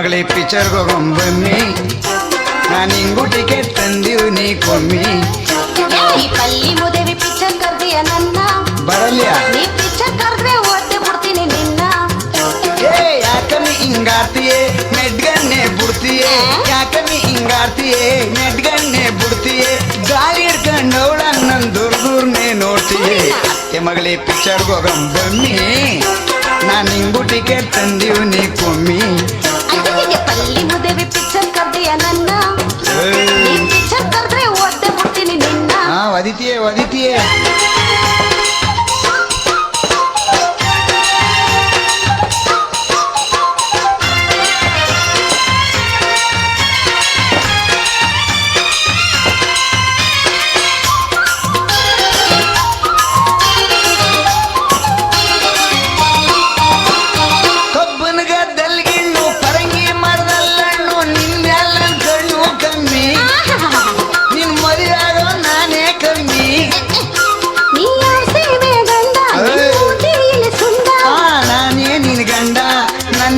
ಮಗಳೇ ಪಿಕ್ಚರ್ಗೆ ಹೋಗೊಂಬಮ್ಮಿ ನಾನು ಹಿಂಗು ಟಿಕೆಟ್ ತಂದೀವಿ ನೀ ಕೊಮ್ಮಿ. ಈ ಪಲ್ಲಿ ಮುದೇವಿ ಪಿಕ್ಚರ್ ಕರ್ದಿಯ ನನ್ನ. ಬರಲ್ಯಾ? ನೀ ಪಿಕ್ಚರ್ ಕರ್ದ್ರೆ ಓದ್ದೆ ಬಿಡ್ತೀನಿ ನಿನ್ನ. ಏ ಯಾಕನಿ ಹಿಂಗಾರ್ತಿಯೇ ನೆಡ್ಗನ್ನೇ ಬಿಡ್ತೀಯೇ? ಯಾಕನಿ ಹಿಂಗಾರ್ತಿಯೇ ನೆಡ್ಗನ್ನೇ ಬಿಡ್ತೀಯೇ? ಗಾಳಿ ಹಿಡ್ಕೊಂಡವಳ ನನ್ನ ದೂರ ದೂರನೇ ನೋಡ್ತೀಯೇ? ಅತ್ತೆ ಮಗಳೇ ಪಿಕ್ಚರ್ಗೆ ಬನ್ನಿ. ನಾನು ಹಿಂಗು ಟಿಕೆಟ್ ತಂದೀವಿ ನೀ ಕೊಮ್ಮಿ. ಅದಕ್ಕೆ ಪಲ್ಲಿ ಮುದೇವಿ ಪಿಕ್ಚರ್ ಕರ್ದಿಯ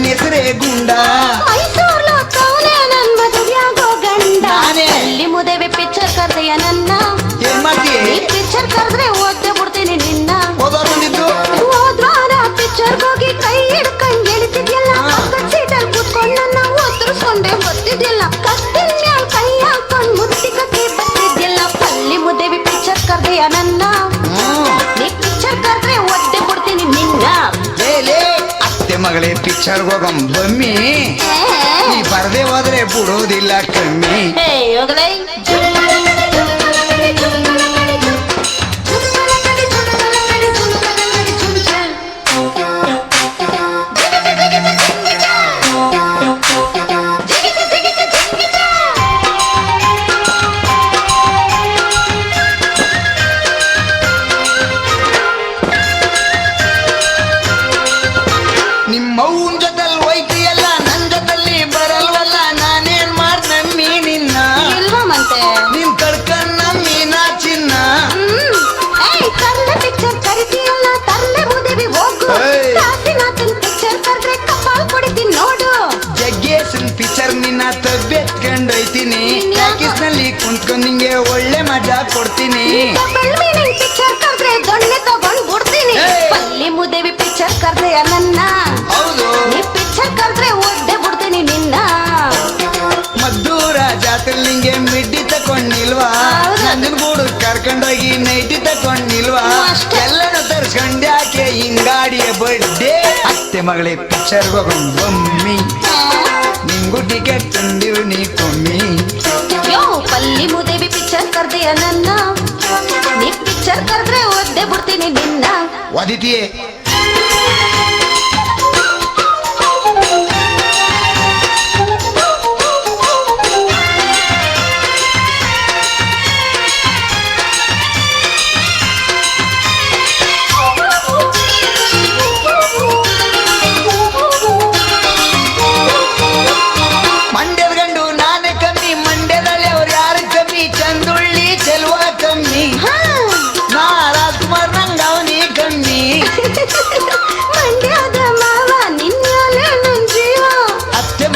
ನನ್ನ ಹೆಸರೇ ಅತ್ತೆ ಮಗಳೇ ಪಿಕ್ಚರ್ಗೆ ಹೋಗಂ ಬಮ್ಮಿ ನೀ ಬರ್ದೆ ಹೋದ್ರೆ ಬಿಡೋದಿಲ್ಲ ಕಮ್ಮಿ ನಿನ್ನ ತಬ್ಬೆತ್ಕೊಂಡೊಯ್ತೀನಿ ಯಾಕ? ಟಾಕೀಸ್ನಲ್ಲಿ ಕುಂತ್ಕೊಂಡ್ ನಿಂಗೆ ಒಳ್ಳೆ ಮಜಾ ಕೊಡ್ತೀನಿ. ಪಿಕ್ಚರ್ ಕರ್ದ್ರೆ ದೊಣ್ಣೆ ತಗೊಂಡ್ ಬಿಡ್ತೀನಿ. ಪಲ್ಲಿ ಮುದೇವಿ ಪಿಕ್ಚರ್ ಕರ್ದೆಯ ನನ್ನ? ಹೌದು. ಪಿಕ್ಚರ್ ಕರ್ದ್ರೆ ಒದ್ದೆ ಬಿಡ್ತೀನಿ ನಿನ್ನ. ಮದ್ದೂರ ಜಾತ್ರೆ ನಿಂಗೆ ಮಿಡ್ಡಿ ತಕೊಂಡಿಲ್ವಾ ಹೌದು. ನಂದನ್ ಗೂಡು ಕರ್ಕೊಂಡೋಗಿ ನೈಟಿ ತಕೊಂಡಿಲ್ವಾ ಅಷ್ಟೇ. ಎಲ್ಲನೂ ತರ್ಸ್ಕೊಂಡ್ ಯಾಕೆ ಹಿಂಗಾಡಿಯ ಬಡ್ಡೆ ಅತ್ತೆ ಮಗಳೇ ಪಿಕ್ಚರ್ ಹೋಗೊಂಡ್ ಬಮ್ಮಿ ನಿಂಗು ಟಿಕೆಟ್ ತಂದಿರು ನೀ ಕೊಮ್ಮಿ. ಯೋ ಪಲ್ಲಿ ಮುದೇವಿ ಪಿಕ್ಚರ್ ಕರ್ದಿಯ ನನ್ನ. ನೀ ಪಿಕ್ಚರ್ ಕರ್ದ್ರೆ ಒದ್ದೆ ಬಿಡ್ತೀನಿ ನಿನ್ನ. ಒದಿತಿಯೇ?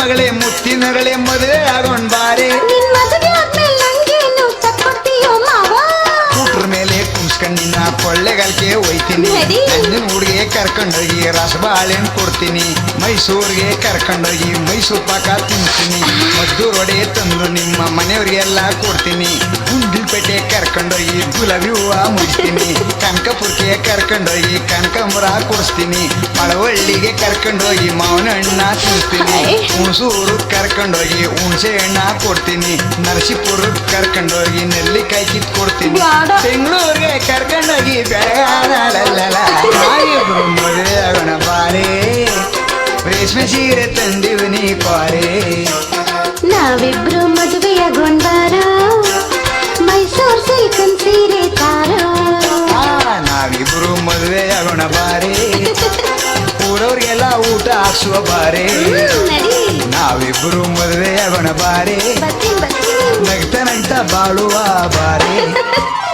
ಮಗಳೇ ಮುತ್ತಿನಗಳೇ ಮದುವೆ ಆಗೊಂಡ್ ಬಾರೆ. ಕೂಟ್ರ ಮೇಲೆ ಕುಂಸ್ಕಂಡಿನ ಕೊಳ್ಳೆಗಾಲ್ಕೆ ಒಯ್ತೀನಿ. ನನ್ನ ಹುಡುಗಿಗೆ ಕರ್ಕೊಂಡೋಗಿ ರಸಬಾಳೆನ್ ಕೊಡ್ತೀನಿ. ಮೈಸೂರಿಗೆ ಕರ್ಕೊಂಡೋಗಿ ಮೈಸೂರು ಪಾಕ ತಿಂತೀನಿ ಮದ್ದೂರು ಒಡೆ ತಂದು ನಿಮ್ಮ ಮನೆಯವ್ರಿಗೆಲ್ಲ ಕೊಡ್ತೀನಿ. ಕರ್ಕೊಂಡೋಗಿ ಗುಲಾಬಿ ಹೂವ ಮುಗಿಸ್ತೀನಿ ಕನಕಪುರಕ್ಕೆ ಕರ್ಕೊಂಡೋಗಿ ಕನಕಾಂಬರ ಕೊಡಿಸ್ತೀನಿ. ಮಳವಳ್ಳಿಗೆ ಕರ್ಕೊಂಡೋಗಿ ಮಾವಿನ ಹಣ್ಣ ತಿನ್ನಿಸ್ತೀನಿ. ಹುಣಸೂರು ಕರ್ಕೊಂಡೋಗಿ ಹುಣಸೆ ಹಣ್ಣ ಕೊಡ್ತೀನಿ. ನರಸೀಪುರಕ್ಕೆ ಕರ್ಕೊಂಡೋಗಿ ನೆಲ್ಲಿಕಾಯಿ ಕಿತ್ ಕೊಡ್ತೀನಿ. ಬೆಂಗಳೂರಿಗೆ ಕರ್ಕೊಂಡೋಗಿ ನಾವಿಬ್ರು ಮದುವೆ ಆಗೋಣ ಬಾರೇ. ರೇಷ್ಮೆ ಸೀರೆ ಮದುವೆ ಆಗೋಣ ಬಾರಿ. ಊರವ್ರಿಗೆಲ್ಲ ಊಟ ಹಾಕ್ಸುವ ಬಾರೆ. ನಾವಿಬ್ರು ಮದುವೆ ಆಗೋಣ ಬಾರೆ. ನಗ್ತ ನಗ್ತ ಬಾಳುವ ಬಾರೆ.